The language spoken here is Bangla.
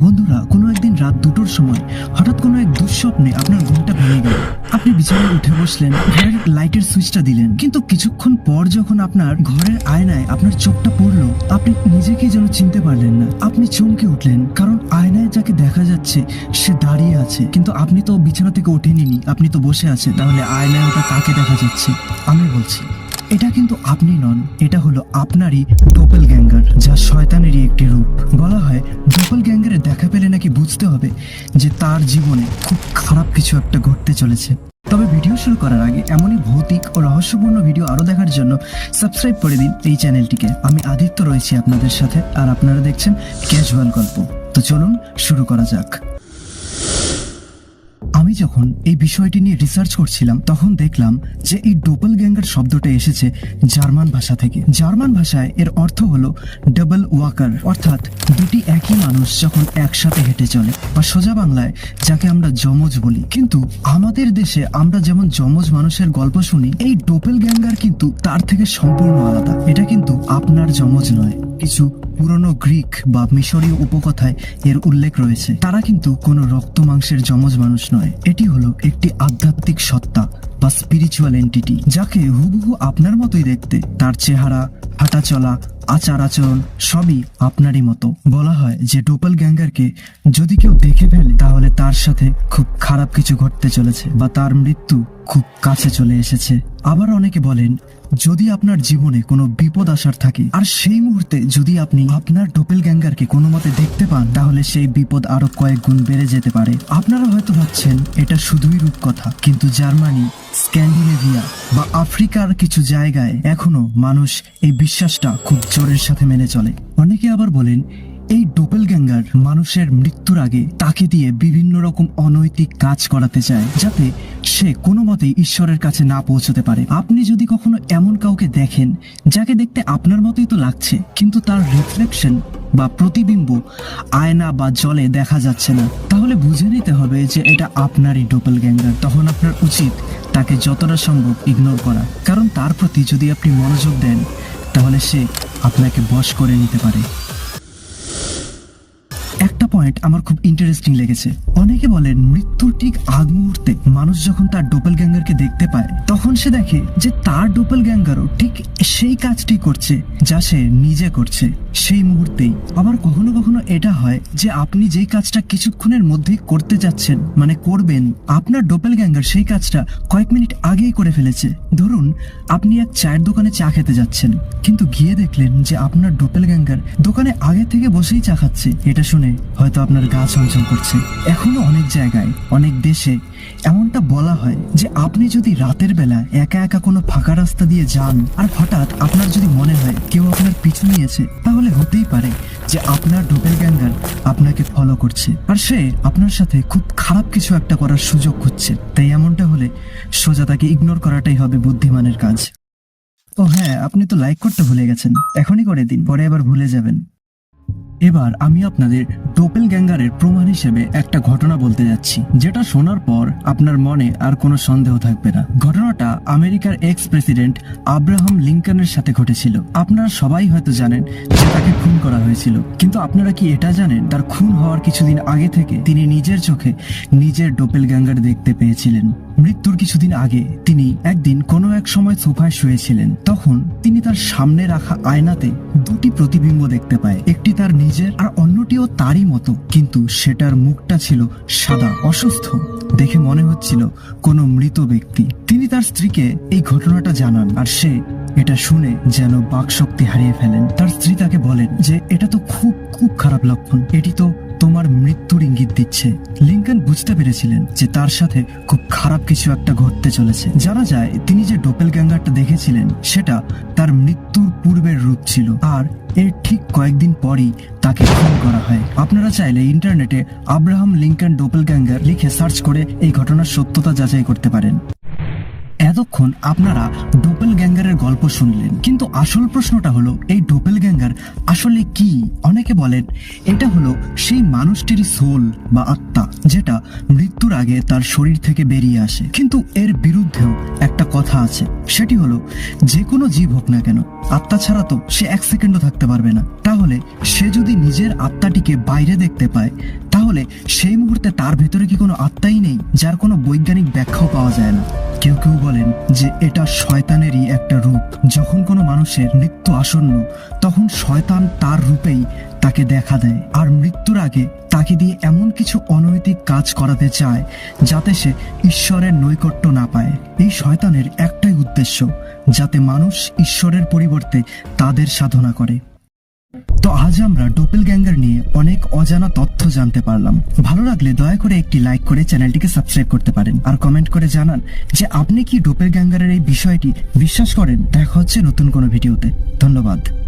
বন্ধুরা, কোনো একদিন রাত দুটোর সময় হঠাৎ কোনো এক দুঃস্বপ্নে আপনার ঘুমটা ভেঙে গেল। আপনি বিছানায় উঠে বসলেন, ঘরের লাইটের সুইচটা দিলেন। কিন্তু কিছুক্ষণ পর যখন আপনার ঘরের আয়নায় আপনার চোখটা পড়ল, আপনি নিজেকেই যেন চিনতে পারলেন না। আপনি চমকে উঠলেন, কারণ আয়নায় যাকে দেখা যাচ্ছে, সে দাঁড়িয়ে আছে। কিন্তু আপনি তো বিছানা থেকে ওঠেনি আপনি তো বসে আছেন, তাহলে আয়নায় ওটা কাকে দেখা যাচ্ছে? আমি বলছি। এটা কিন্তু আপনি নন, এটা হলো আপনারই ডোপেল গ্যাঙ্গার যা শয়তানেরই একটি রূপ। বলা হয় ডোপেল গ্যাঙ্গারের দেখা পেলে নাকি বুঝতে হবে যে তার জীবনে খুব খারাপ কিছু একটা ঘটতে চলেছে। তবে ভিডিও শুরু করার আগে এমনই ভৌতিক ও রহস্যপূর্ণ ভিডিও আরও দেখার জন্য সাবস্ক্রাইব করে দিন এই চ্যানেলটিকে। আমি আদিত্য রয়েছি আপনাদের সাথে, আর আপনারা দেখছেন ক্যাজুয়াল গল্প। তো চলুন শুরু করা যাক। যখন এই বিষয়টি নিয়ে রিসার্চ করছিলাম, তখন দেখলাম যে এই ডোপল গ্যাঙ্গার শব্দটা এসেছে জার্মান ভাষা থেকে। জার্মান ভাষায় এর অর্থ হলো ডাবল ওয়াকার অর্থাৎ দুটি একই মানুষ যখন একসাথে হেঁটে চলে, বা সোজা বাংলায় যাকে আমরা যমজ বলি। কিন্তু আমাদের দেশে আমরা যেমন যমজ মানুষের গল্প শুনি, এই ডোপেল গ্যাঙ্গার কিন্তু তার থেকে সম্পূর্ণ আলাদা। এটা কিন্তু আপনার যমজ নয়। কিছু পুরনো গ্রিক বা মিশরীয় উপকথায় এর উল্লেখ রয়েছে। তারা কিন্তু কোনো রক্ত মাংসের যমজ মানুষ নয়। এটি হলো একটি আধ্যাত্মিক সত্তা বা স্পিরিচুয়াল এন্টিটি যাকে হুবহু আপনার মতোই দেখতে। তার চেহারা হাঁটা চলা আচার আচরণ সবই আপনারই মতো। বলা হয় যে ডোপল গ্যাঙ্গারকে যদি কেউ দেখে ফেলে, তাহলে তার সাথে খুব খারাপ কিছু ঘটতে চলেছে বা তার মৃত্যু খুব কাছে চলে এসেছে। আবার অনেকে বলেন যদি আপনার জীবনে কোনো বিপদ আসার থাকে, আর সেই মুহূর্তে যদি আপনি আপনার ডোপেল গ্যাঙ্গারকে কোনো মতে দেখতে পান, তাহলে সেই বিপদ আরও কয়েক গুণ বেড়ে যেতে পারে। আপনারা হয়তো ভাবছেন, এটা শুধুই রূপকথা, কিন্তু জার্মানি, স্ক্যান্ডিনেভিয়া বা আফ্রিকার কিছু জায়গায় এখনও মানুষ এই বিশ্বাসটা খুব জোরের সাথে মেনে চলে। অনেকে আবার বলেন এই ডোপেল গ্যাঙ্গার মানুষের মৃত্যুর আগে তাকে দিয়ে বিভিন্ন রকম অনৈতিক কাজ করাতে চায়, যাতে সে কোনো মতেই ঈশ্বরের কাছে না পৌঁছতে পারে। আপনি যদি কখনো এমন কাউকে দেখেন, যাকে দেখতে আপনার মতোই তো লাগছে, কিন্তু তার রিফ্লেকশন বা প্রতিবিম্ব আয়না বা জলে দেখা যাচ্ছে না, তাহলে বুঝে নিতে হবে যে এটা আপনারই ডোপেল গ্যাঙ্গার তখন আপনার উচিত তাকে যতটা সম্ভব ইগনোর করা। কারণ তার প্রতি যদি আপনি মনোযোগ দেন, তাহলে সে আপনাকে বশ করে নিতে পারে। একটা পয়েন্ট আমার খুব ইন্টারেস্টিং লেগেছে। অনেকে বলেন মৃত্যুর ঠিক আগ মুহূর্তে মানুষ যখন তার ডোপেল গ্যাঙ্গারকে দেখতে পায়, তখন সে দেখে যে তার ডোপেল গ্যাঙ্গারও ঠিক সেই কাজটি করছে যা সে নিজে করছে। সেই মুহূর্তেই আবার কখনো কখনো এটা হয় যে আপনি যেই কাজটা কিছুক্ষণের মধ্যেই করতে যাচ্ছেন মানে করবেন, আপনার ডোপেল গ্যাঙ্গার সেই কাজটা কয়েক মিনিট আগেই করে ফেলেছে। ধরুন, আপনি এক চায়ের দোকানে চা খেতে যাচ্ছেন, কিন্তু গিয়ে দেখলেন যে আপনার ডোপেল গ্যাঙ্গার দোকানে আগে থেকে বসেই চা খাচ্ছে। এটা শুনে হয়তো আপনার গা চঞ্চল করছে। এখনও অনেক জায়গায়, অনেক দেশে এমনটা বলা হয় যে আপনি যদি রাতের বেলা একা একা কোনো ফাঁকা রাস্তা দিয়ে যান আর হঠাৎ আপনার যদি মনে হয় কেউ আপনার পিছু নিয়েছে, তাহলে হতেই পারে যে আপনার ডোপেল গ্যাঙ্গার আপনাকে ফলো করছে। আর সে আপনার সাথে খুব খারাপ কিছু একটা করার সুযোগ খুঁজছে। তাই এমনটা হলে সোজা তাকে ইগনোর করাটাই হবে বুদ্ধিমানের কাজ। ও হ্যাঁ আপনি তো লাইক করতে ভুলে গেছেন। এখনই করে দিন, পরে আবার ভুলে যাবেন। এবার আমি আপনাদের ডোপেল গ্যাঙ্গারের প্রমাণ হিসেবে একটা ঘটনা বলতে যাচ্ছি। যেটা শোনার পর আপনার মনে আর কোনো সন্দেহ থাকবে না। ঘটনাটা আমেরিকার এক্স প্রেসিডেন্ট আব্রাহাম লিঙ্কনের সাথে ঘটেছিল। আপনারা সবাই হয়তো জানেন যে তাকে খুন করা হয়েছিল। কিন্তু আপনারা কি এটা জানেন? তার খুন হওয়ার কিছুদিন আগে থেকে তিনি নিজের চোখে নিজের ডোপেল গ্যাঙ্গার দেখতে পেয়েছিলেন। মৃত্যুর কিছুদিন আগে তিনি একদিন কোনো এক সময় সোফায় শুয়েছিলেন। তখন তিনি তার সামনে রাখা আয়নাতে দুটি প্রতিবিম্ব দেখতে পায়। একটি তার নিজের আর অন্যটিও তারই মতো। কিন্তু সেটার মুখটা ছিল সাদা, অসুস্থ। দেখে মনে হচ্ছিল কোনো মৃত ব্যক্তি। তিনি তার স্ত্রীকে এই ঘটনাটা জানান আর সে এটা শুনে যেন বাকশক্তি হারিয়ে ফেলেন। তার স্ত্রী তাকে বলেন যে, এটা তো খুব খুব খারাপ লক্ষণ। এটি তো তোমার মৃত্যুর ইঙ্গিত দিচ্ছে। লিঙ্কন বুঝতে পেরেছিলেন যে তার সাথে খুব খারাপ কিছু একটা ঘটতে চলেছে। জানা যায়, তিনি যে ডোপেল গ্যাঙ্গারটা দেখেছিলেন, সেটা তার মৃত্যুর পূর্বের রূপ ছিল। আর এর ঠিক কয়েকদিন পরই তাকে খুন করা হয়। আপনারা চাইলে ইন্টারনেটে আব্রাহাম লিঙ্কন ডোপেল গ্যাঙ্গার লিখে সার্চ করে এই ঘটনার সত্যতা যাচাই করতে পারেন। এতক্ষণ আপনারা গল্প শুনলেন। কিন্তু আসল প্রশ্নটা হলো, এই ডোপেল গ্যাঙ্গার আসলে কি? অনেকে বলেন, এটা হলো সেই মানুষটির সোল বা আত্মা, যেটা মৃত্যুর মৃত্যুর আগে তার শরীর থেকে বেরিয়ে আসে। কিন্তু এর বিরুদ্ধেও একটা কথা আছে, সেটি হলো, যে কোনো জীব হোক না কেন, আত্মা ছাড়া তো সে এক সেকেন্ডও থাকতে পারবে না। তাহলে সে যদি নিজের আত্মাটিকে বাইরে দেখতে পায় তাহলে সেই মুহূর্তে তার ভেতরে কি কোনো আত্মাই নেই, যার কোনো বৈজ্ঞানিক ব্যাখ্যাও পাওয়া যায় না? কেউ কেউ বলেন যে এটা শয়তানেরই একটা রূপ। যখন কোনো মানুষের মৃত্যু আসন্ন, তখন শয়তান তার রূপেই তাকে দেখা দেয়। আর মৃত্যুর আগে তাকে দিয়ে এমন কিছু অনৈতিক কাজ করাতে চায়, যাতে সে ঈশ্বরের নৈকট্য না পায়। এই শয়তানের একটাই উদ্দেশ্য, যাতে মানুষ ঈশ্বরের পরিবর্তে তাদের সাধনা করে। তো আজ আমরা ডোপেল গ্যাঙ্গার নিয়ে অনেক অজানা তথ্য জানতে পারলাম। ভালো লাগলে দয়া করে একটি লাইক করে চ্যানেলটিকে সাবস্ক্রাইব করতে পারেন। আর কমেন্ট করে জানান যে আপনি কি ডোপেল গ্যাঙ্গারের এই বিষয়টি বিশ্বাস করেন? দেখা হচ্ছে নতুন কোনো ভিডিওতে ধন্যবাদ।